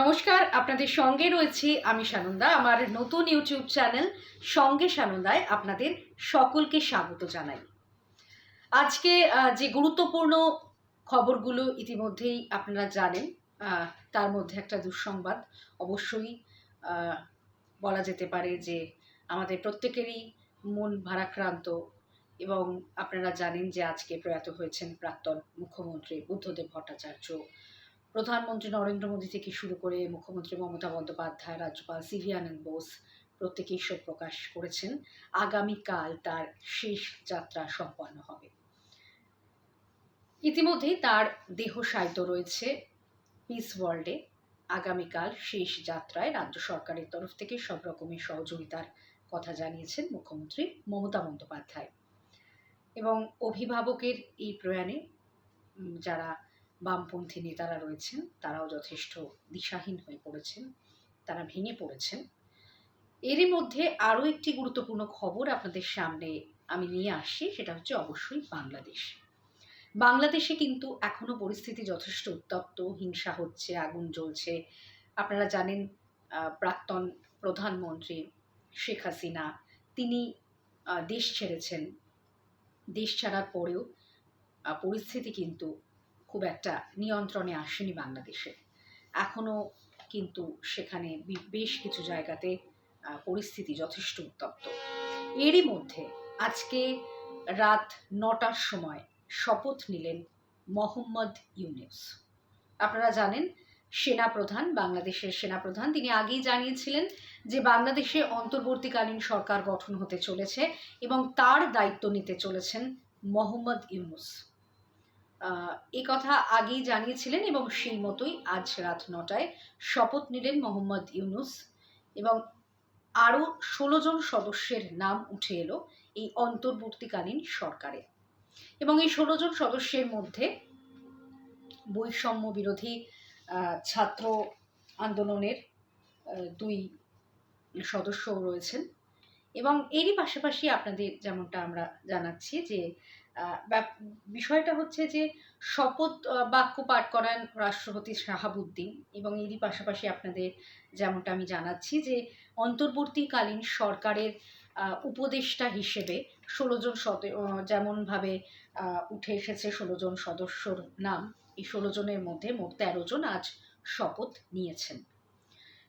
নমস্কার, আপনাদের সঙ্গে রয়েছি আমি সানন্দা, আমার নতুন ইউটিউব চ্যানেল সঙ্গে সানন্দায় আপনাদের সকলকে স্বাগত জানাই। আজকে যে গুরুত্বপূর্ণ খবরগুলো ইতিমধ্যেই আপনারা জানেন তার মধ্যে একটা দুঃসংবাদ। অবশ্যই বলা যেতে পারে যে আমাদের প্রত্যেকেরই মন ভারাক্রান্ত এবং আপনারা জানেন যে আজকে প্রয়াত হয়েছেন প্রাক্তন মুখ্যমন্ত্রী বুদ্ধদেব ভট্টাচার্য। প্রধানমন্ত্রী নরেন্দ্র মোদী থেকে শুরু করে মুখ্যমন্ত্রী মমতা বন্দ্যোপাধ্যায়, রাজ্যপাল সিভি আনন্দ বোস প্রত্যেকেই শোক প্রকাশ করেছেন। আগামীকাল তার শেষ যাত্রা সম্পন্ন হবে। ইতিমধ্যেই তার দেহ সাহিত্য রয়েছে পিস ওয়ার্ল্ডে। আগামীকাল শেষ যাত্রায় রাজ্য সরকারের তরফ থেকে সব রকমের সহযোগিতার কথা জানিয়েছেন মুখ্যমন্ত্রী মমতা বন্দ্যোপাধ্যায়। এবং অভিভাবকের এই প্রয়াণে যারা বামপন্থী নেতারা রয়েছেন, তারাও যথেষ্ট দিশাহীন হয়ে পড়েছেন, তারা ভেঙে পড়েছেন। এরই মধ্যে আরও একটি গুরুত্বপূর্ণ খবর আপনাদের সামনে আমি নিয়ে আসি সেটা হচ্ছে অবশ্যই বাংলাদেশ। বাংলাদেশে কিন্তু এখনও পরিস্থিতি যথেষ্ট উত্তপ্ত, হিংসা হচ্ছে, আগুন জ্বলছে। আপনারা জানেন প্রাক্তন প্রধানমন্ত্রী শেখ হাসিনা, তিনি দেশ ছেড়েছেন। দেশ ছাড়ার পরেও পরিস্থিতি কিন্তু খুব একটা নিয়ন্ত্রণে আসেনি বাংলাদেশে। এখনও কিন্তু সেখানে বেশ কিছু জায়গাতে পরিস্থিতি যথেষ্ট উত্তপ্ত। এরই মধ্যে আজকে রাত নটার সময় শপথ নিলেন মোহাম্মদ ইউনুস। আপনারা জানেন, সেনাপ্রধান, বাংলাদেশের সেনাপ্রধান, তিনি আগেই জানিয়েছিলেন যে বাংলাদেশে অন্তর্বর্তীকালীন সরকার গঠন হতে চলেছে এবং তার দায়িত্ব নিতে চলেছেন মোহাম্মদ ইউনুস। এই কথা আগেই জানিয়েছিলেন এবং সেই মতোই আজ রাত নটায় শপথ নিলেন মোহাম্মদ ইউনুস এবং আরও ষোলো জন সদস্যের নাম উঠে এলো এই অন্তর্বর্তীকালীন সরকারে। এবং এই ষোলো জন সদস্যের মধ্যে বৈষম্য বিরোধী ছাত্র আন্দোলনের দুই সদস্যও রয়েছেন। এবং এরই পাশাপাশি আপনাদের যেমনটা আমরা জানাচ্ছি যে বিষয়টা হচ্ছে যে শপথ বাক্য পাঠ করান রাষ্ট্রপতি শাহাবুদ্দিন এবং এরই পাশাপাশি আপনাদের যেমনটা আমি জানাচ্ছি যে অন্তর্বর্তীকালীন সরকারের উপদেষ্টা হিসেবে ষোলো জন সদ যেমনভাবে উঠে এসেছে ষোলো জন সদস্যর নাম, এই ষোলো জনের মধ্যে মোট তেরো জন আজ শপথ নিয়েছেন।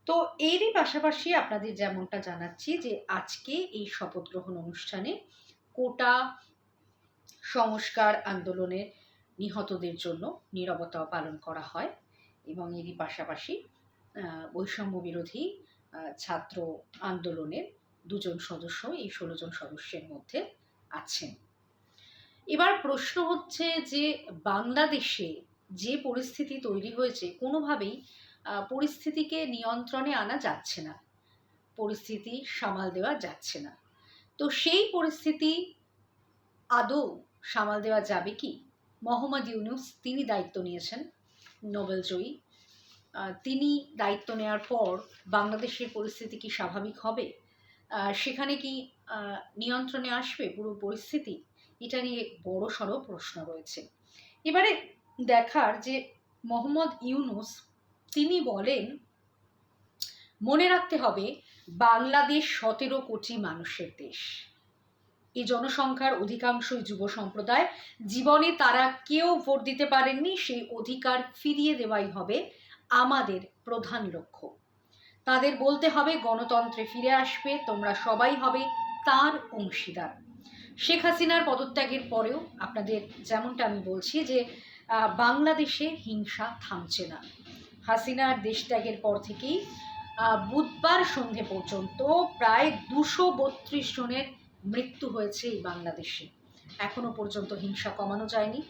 তো এরই পাশাপাশি আপনাদের যেমনটা জানাচ্ছি যে আজকে এই শপথ গ্রহণ অনুষ্ঠানে কোটা সংস্কার আন্দোলনের নিহতদের জন্য নিরবতা পালন করা হয় এবং এরই পাশাপাশি বৈষম্য বিরোধী ছাত্র আন্দোলনের দুজন সদস্য, এই ষোলো জন সদস্যের মধ্যে আছেন। এবার প্রশ্ন হচ্ছে যে, বাংলাদেশে যে পরিস্থিতি তৈরি হয়েছে, কোনোভাবেই পরিস্থিতিকে নিয়ন্ত্রণে আনা যাচ্ছে না। পরিস্থিতি সামাল দেওয়া যাচ্ছে না। তো সেই পরিস্থিতি আদৌ সামাল দেওয়া যাবে কি? মোহাম্মদ ইউনুস, তিনি দায়িত্ব নিয়েছেন নোবেল জয়ী। তিনি দায়িত্ব নেওয়ার পর বাংলাদেশের পরিস্থিতি কি স্বাভাবিক হবে? সেখানে কি নিয়ন্ত্রণে আসবে পুরো পরিস্থিতি? এটা নিয়ে বড় সড়ো প্রশ্ন রয়েছে। এবারে দেখার যে মোহাম্মদ ইউনুস, তিনি বলেন, মনে রাখতে হবে, বাংলাদেশ সতেরো কোটি মানুষের দেশ। এই জনসংখ্যার অধিকাংশই যুব সম্প্রদায়। জীবনে তারা কেউ ভোট দিতে পারেননি, সেই অধিকার ফিরিয়ে দেওয়াই হবে আমাদের প্রধান লক্ষ্য। তাদের বলতে হবে, গণতন্ত্রে ফিরে আসবে, তোমরা সবাই হবে তার অংশীদার। শেখ হাসিনার পদত্যাগের পরেও আপনাদের যেমনটা আমি বলছি যে বাংলাদেশে হিংসা থামছে না। হাসিনার দেশত্যাগের পর থেকেই বুধবার সন্ধে পর্যন্ত প্রায় দুশো বত্রিশ জনের মৃত্যু হয়েছে এই বাংলাদেশে। এখনও পর্যন্ত হিংসা কমানো যায়নি।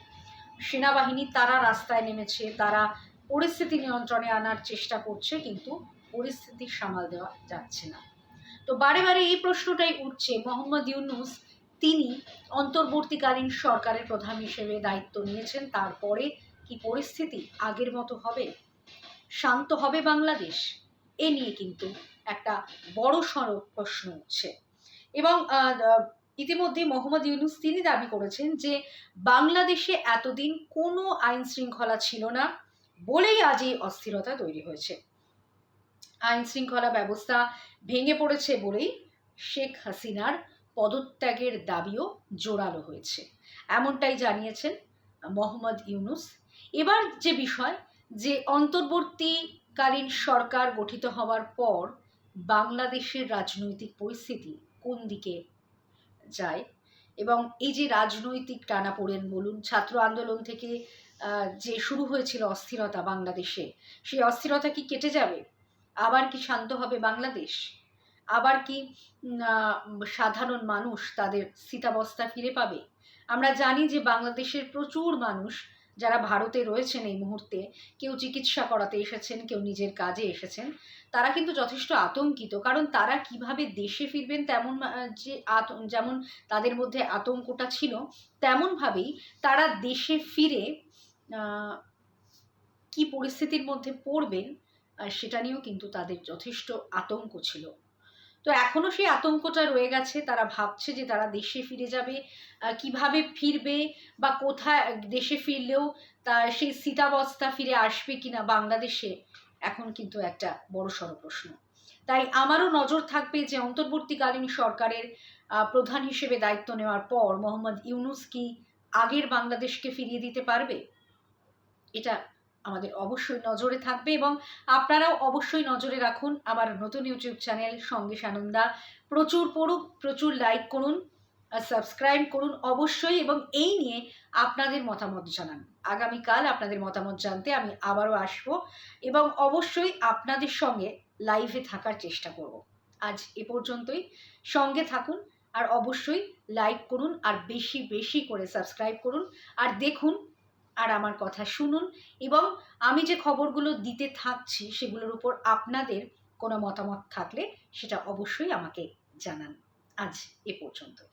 সেনাবাহিনী তারা রাস্তায় নেমেছে, তারা পরিস্থিতি নিয়ন্ত্রণে আনার চেষ্টা করছে, কিন্তু পরিস্থিতি সামাল দেওয়া যাচ্ছে না। তো বারে বারে এই প্রশ্নটাই উঠছে, মোহাম্মদ ইউনুস তিনি অন্তর্বর্তীকালীন সরকারের প্রধান হিসেবে দায়িত্ব নিয়েছেন, তারপরে কি পরিস্থিতি আগের মতো হবে? শান্ত হবে বাংলাদেশ? এ নিয়ে কিন্তু একটা বড় সড়ো প্রশ্ন উঠছে। এবং ইতিমধ্যে মোহাম্মদ ইউনুস তিনি দাবি করেছেন যে বাংলাদেশে এতদিন কোনো আইন শৃঙ্খলা ছিল না বলেই আজ এই অস্থিরতা তৈরি হয়েছে। আইন শৃঙ্খলা ব্যবস্থা ভেঙে পড়েছে বলেই শেখ হাসিনার পদত্যাগের দাবিও জোরালো হয়েছে। এমনটাই জানিয়েছেন মোহাম্মদ ইউনুস। এবার যে বিষয়, যে অন্তর্বর্তীকালীন সরকার গঠিত হওয়ার পর বাংলাদেশের রাজনৈতিক পরিস্থিতি কোন দিকে যায়? এবং এই যে রাজনৈতিক টানাপোড়েন বলুন, ছাত্র আন্দোলন থেকে যে শুরু হয়েছিল অস্থিরতা বাংলাদেশে, সেই অস্থিরতা কি কেটে যাবে? আবার কি শান্ত হবে বাংলাদেশ? আবার কি সাধারণ মানুষ তাদের স্থিতাবস্থা ফিরে পাবে? আমরা জানি যে বাংলাদেশের প্রচুর মানুষ যারা ভারতে রয়েছেন এই মুহূর্তে, কেউ চিকিৎসা করাতে এসেছেন, কেউ নিজের কাজে এসেছেন, তারা কিন্তু যথেষ্ট আতঙ্কিত। কারণ তারা কীভাবে দেশে ফিরবেন তেমন যে যেমন তাদের মধ্যে আতঙ্কটা ছিল, তেমনভাবেই তারা দেশে ফিরে কি পরিস্থিতির মধ্যে পড়বেন সেটা নিয়েও কিন্তু তাদের যথেষ্ট আতঙ্ক ছিল। তো এখনও সেই আতঙ্কটা রয়ে গেছে, তারা ভাবছে যে তারা দেশে ফিরে যাবে কীভাবে ফিরবে বা কোথায় দেশে ফিরলেও তার সেই স্থিতাবস্থা ফিরে আসবে কিনা বাংলাদেশে, এখন কিন্তু একটা বড়সড় প্রশ্ন। তাই আমারও নজর থাকবে যে অন্তর্বর্তীকালীন সরকারের প্রধান হিসেবে দায়িত্ব নেওয়ার পর মোহাম্মদ ইউনুস কি আগের বাংলাদেশকে ফিরিয়ে দিতে পারবে? এটা আমাদের অবশ্যই নজরে থাকবে এবং আপনারাও অবশ্যই নজরে রাখুন আমার নতুন ইউটিউব চ্যানেল সঙ্গে সানন্দা প্রচুর পড়ুক প্রচুর লাইক করুন সাবস্ক্রাইব করুন অবশ্যই এবং এই নিয়ে আপনাদের মতামত জানান। আগামীকাল আপনাদের মতামত জানতে আমি আবারও আসব এবং অবশ্যই আপনাদের সঙ্গে লাইভে থাকার চেষ্টা করব। আজ এ পর্যন্তই, সঙ্গে থাকুন আর অবশ্যই লাইক করুন আর বেশি বেশি করে সাবস্ক্রাইব করুন। আর দেখুন আর আমার কথা শুনুন এবং আমি যে খবরগুলো দিতে থাকছি সেগুলোর উপর আপনাদের কোনো মতামত থাকলে সেটা অবশ্যই আমাকে জানান। আজ এ পর্যন্ত।